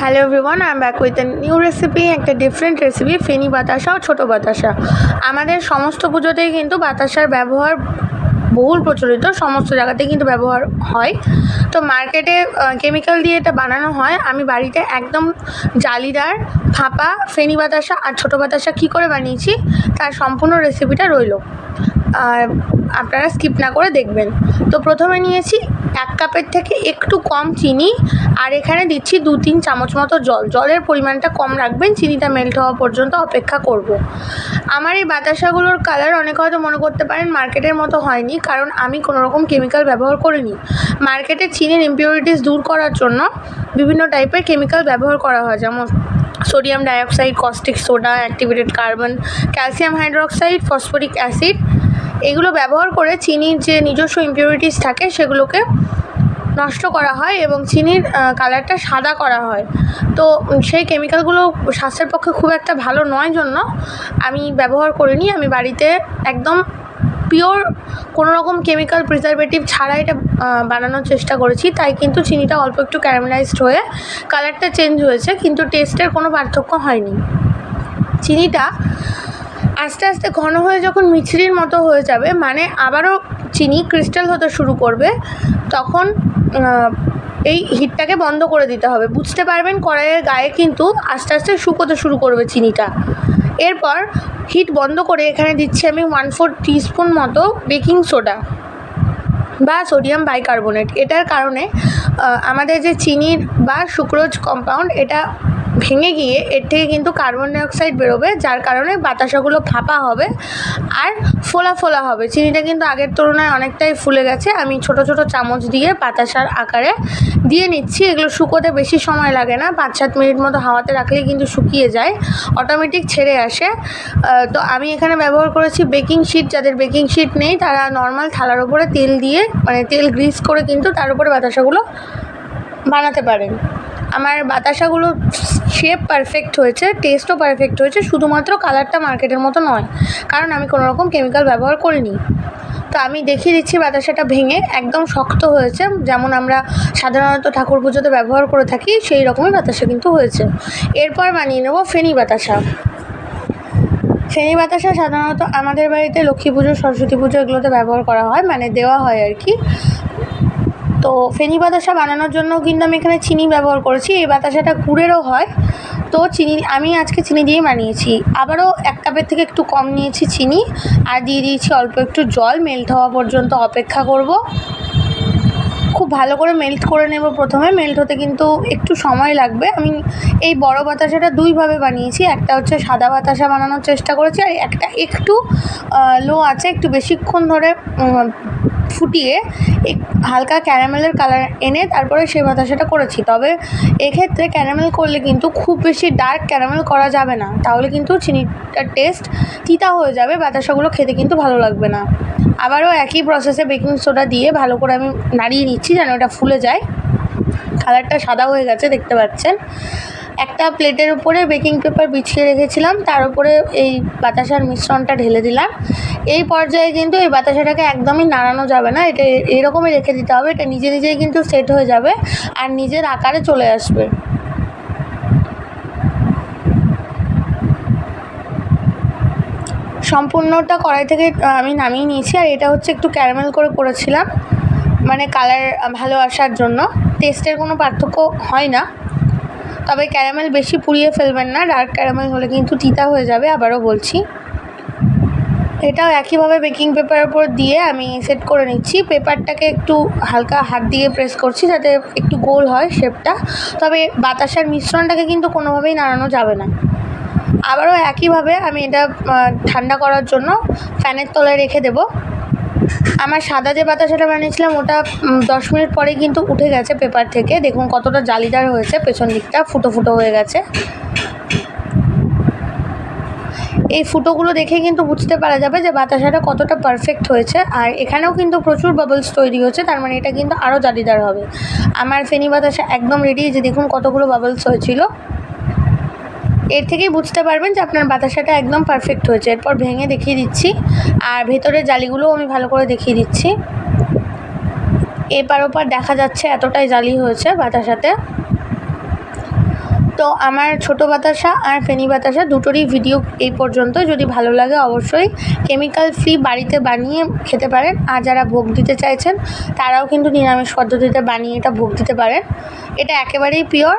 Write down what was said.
Hello everyone I am back with a new recipe একটা different recipe ফেনি বাতাসা ও ছোটো বাতাসা। আমাদের সমস্ত পুজোতেই কিন্তু বাতাসার ব্যবহার বহুল প্রচলিত, সমস্ত জায়গাতেই কিন্তু ব্যবহার হয়। তো মার্কেটে কেমিক্যাল দিয়ে এটা বানানো হয়। আমি বাড়িতে একদম জালিদার, ফাঁপা, ফেনি বাতাসা আর ছোটো বাতাসা কী করে বানিয়েছি, তার সম্পূর্ণ রেসিপিটা রইল। আপনারা স্কিপ না করে দেখবেন। তো প্রথমে নিয়েছি এক কাপের থেকে একটু কম চিনি আর এখানে দিচ্ছি দু তিন চামচ মতো জল। জলের পরিমাণটা কম রাখবেন, চিনিটা মেল্ট হওয়া পর্যন্ত অপেক্ষা করব। আমার এই বাতাসাগুলোর কালার অনেকে হয়তো মনে করতে পারেন মার্কেটের মতো হয়নি, কারণ আমি কোনো রকম কেমিক্যাল ব্যবহার করিনি। মার্কেটে চিনির ইম্পিউরিটিস দূর করার জন্য বিভিন্ন টাইপের কেমিক্যাল ব্যবহার করা হয়, যেমন sodium dioxide caustic soda activated carbon calcium hydroxide phosphoric acid এগুলো ব্যবহার করে চিনির যে নিজস্ব ইম্পিউরিটিস থাকে, সেগুলোকে নষ্ট করা হয় এবং চিনির কালারটা সাদা করা হয়। তো সেই কেমিক্যালগুলো স্বাস্থ্যের পক্ষে খুব একটা ভালো নয় জন্য আমি ব্যবহার করিনি। আমি বাড়িতে একদম পিওর কোনো রকম কেমিক্যাল প্রিজারভেটিভ ছাড়া এটা বানানোর চেষ্টা করেছি। তাই কিন্তু চিনিটা অল্প একটু ক্যারামেলাইজড হয়ে কালারটা চেঞ্জ হয়েছে, কিন্তু টেস্টের কোনো পার্থক্য হয়নি। চিনিটা আস্তে আস্তে ঘন হয়ে যখন মিছরির মতো হয়ে যাবে মানে আবারও চিনি ক্রিস্টাল হতে শুরু করবে, তখন এই হিটটাকে বন্ধ করে দিতে হবে। বুঝতে পারবেন, কড়াইয়ের গায়ে কিন্তু আস্তে আস্তে শুকোতে শুরু করবে চিনিটা। এরপর হিট বন্ধ করে এখানে দিচ্ছি আমি ওয়ান ফোর টিস্পুন মতো বেকিং সোডা বা সোডিয়াম বাইকার্বনেট এটার কারণে আমাদের যে চিনির বা সুক্রোজ কম্পাউন্ড এটা ভেঙে গিয়ে এর থেকে কিন্তু কার্বন ডাইঅক্সাইড বেরোবে, যার কারণে বাতাসাগুলো ফাঁপা হবে আর ফোলা ফোলা হবে। চিনিটা কিন্তু আগের তুলনায় অনেকটাই ফুলে গেছে। আমি ছোট ছোট চামচ দিয়ে বাতাসার আকারে দিয়ে নিচ্ছি। এগুলো শুকোতে বেশি সময় লাগে না। পাঁচ সাত মিনিট মতো হাওয়াতে রাখলেই কিন্তু শুকিয়ে যায় অটোমেটিক ছেড়ে আসে। তো আমি এখানে ব্যবহার করেছি বেকিং শিট যাদের বেকিং শিট নেই, তারা নর্মাল থালার ওপরে তেল দিয়ে মানে তেল গ্রিস করে কিন্তু তার উপরে বাতাসাগুলো বানাতে পারেন। আমার বাতাসাগুলো শেপ পারফেক্ট হয়েছে টেস্টও পারফেক্ট হয়েছে, শুধুমাত্র কালারটা মার্কেটের মতো নয়। কারণ আমি কোনো রকম কেমিক্যাল ব্যবহার করিনি। তো আমি দেখিয়ে দিচ্ছি বাতাসাটা ভেঙে, একদম শক্ত হয়েছে। যেমন আমরা সাধারণত ঠাকুর পুজোতে ব্যবহার করে থাকি, সেই রকমই বাতাসা কিন্তু হয়েছে। এরপর বানিয়ে নেব ফেনি বাতাসা। ফেনি বাতাসা সাধারণত আমাদের বাড়িতে লক্ষ্মী পুজো, সরস্বতী পুজো এগুলোতে ব্যবহার করা হয় মানে দেওয়া হয় আর কি। তো ফেনি বাতাসা বানানোর জন্য কিন্তু আমি এখানে চিনি ব্যবহার করেছি। এই বাতাসাটা গুড়েরও হয়। তো চিনি, আমি আজকে চিনি দিয়ে বানিয়েছি। আবারও এক কাপের থেকে একটু কম নিয়েছি চিনি। আর দিয়ে দিয়েছি অল্প একটু জল। মেল্ট হওয়া পর্যন্ত অপেক্ষা করব। খুব ভালো করে মেল্ট করে নেব প্রথমে। মেল্ট হতে কিন্তু একটু সময় লাগবে। আমি এই বড় বাতাসাটা দুইভাবে বানিয়েছি। একটা হচ্ছে সাদা বাতাসা বানানোর চেষ্টা করেছি। আর একটা একটু লো আছে। একটু বেশিক্ষণ ধরে ফুটিয়ে এক হালকা ক্যারামেলের কালার এনে তারপরে সেই বাতাসাটা করেছি। তবে এক্ষেত্রে ক্যারামেল করলে কিন্তু খুব বেশি ডার্ক ক্যারামেল করা যাবে না। তাহলে কিন্তু চিনিটার টেস্ট তিতা হয়ে যাবে, বাতাসাগুলো খেতে কিন্তু ভালো লাগবে না। আবারও একই প্রসেসে বেকিং সোডা দিয়ে ভালো করে আমি নাড়িয়ে নিচ্ছি যেন ওটা ফুলে যায়। কালারটা সাদা হয়ে গেছে, দেখতে পাচ্ছেন। একটা প্লেটের উপরে বেকিং পেপার বিছিয়ে রেখেছিলাম, তার উপরে এই বাতাসার মিশ্রণটা ঢেলে দিলাম। এই পর্যায়ে কিন্তু এই বাতাসাটাকে একদমই নাড়ানো যাবে না, এটা এরকমই রেখে দিতে হবে, এটা নিজে নিজেই কিন্তু সেট হয়ে যাবে আর নিজের আকারে চলে আসবে। সম্পূর্ণটা কড়াই থেকে আমি নামিয়ে নিয়েছি, আর এটা হচ্ছে একটু ক্যারামেল করে করেছিলাম। মানে কালার ভালো আসার জন্য। টেস্টের কোনো পার্থক্য হয় না। তবে ক্যারামেল বেশি পুড়িয়ে ফেলবেন না, ডার্ক ক্যারামেল হলে কিন্তু তিতা হয়ে যাবে, আবারও বলছি। এটাও একইভাবে বেকিং পেপারের উপর দিয়ে আমি সেট করে নিচ্ছি। পেপারটাকে একটু হালকা হাত দিয়ে প্রেস করছি যাতে একটু গোল হয় শেপটা। তবে বাতাসার মিশ্রণটাকে কিন্তু কোনোভাবেই নাড়ানো যাবে না। আবারও একইভাবে আমি এটা ঠান্ডা করার জন্য ফ্যানের তলায় রেখে দেবো। আমার সাদা যে বাতাসাটা বানিয়েছিলাম, ওটা দশ মিনিট পরেই কিন্তু উঠে গেছে পেপার থেকে। দেখুন কতটা জালিদার হয়েছে, পেছন দিকটা ফুটো ফুটো হয়ে গেছে। এই ফুটোগুলো দেখে কিন্তু বুঝতে পারা যাবে যে বাতাসাটা কতটা পারফেক্ট হয়েছে। আর এখানেও কিন্তু প্রচুর বাবলস তৈরি হয়েছে তার মানে এটা কিন্তু আরও জালিদার হবে। আমার ফেনি বাতাসা একদম রেডি যে দেখুন কতগুলো বাবলস হয়েছিল। এর থেকেই বুঝতে পারবেন যে আপনার বাতাসাটা একদম পারফেক্ট হয়েছে। এরপর ভেঙে দেখিয়ে দিচ্ছি, আর ভেতরের জালিগুলোও আমি ভালো করে দেখিয়ে দিচ্ছি। এপার ওপার দেখা যাচ্ছে এতটাই জালি হয়েছে বাতাসাতে। তো আমার ছোটো বাতাসা আর ফেনি বাতাসা দুটোরই ভিডিও এই পর্যন্ত। যদি ভালো লাগে অবশ্যই কেমিক্যাল ফ্রি বাড়িতে বানিয়ে খেতে পারেন। আর যারা ভোগ দিতে চাইছেন, তারাও কিন্তু নিরামিষ পদ্ধতিতে বানিয়ে এটা ভোগ দিতে পারেন। এটা একেবারেই পিওর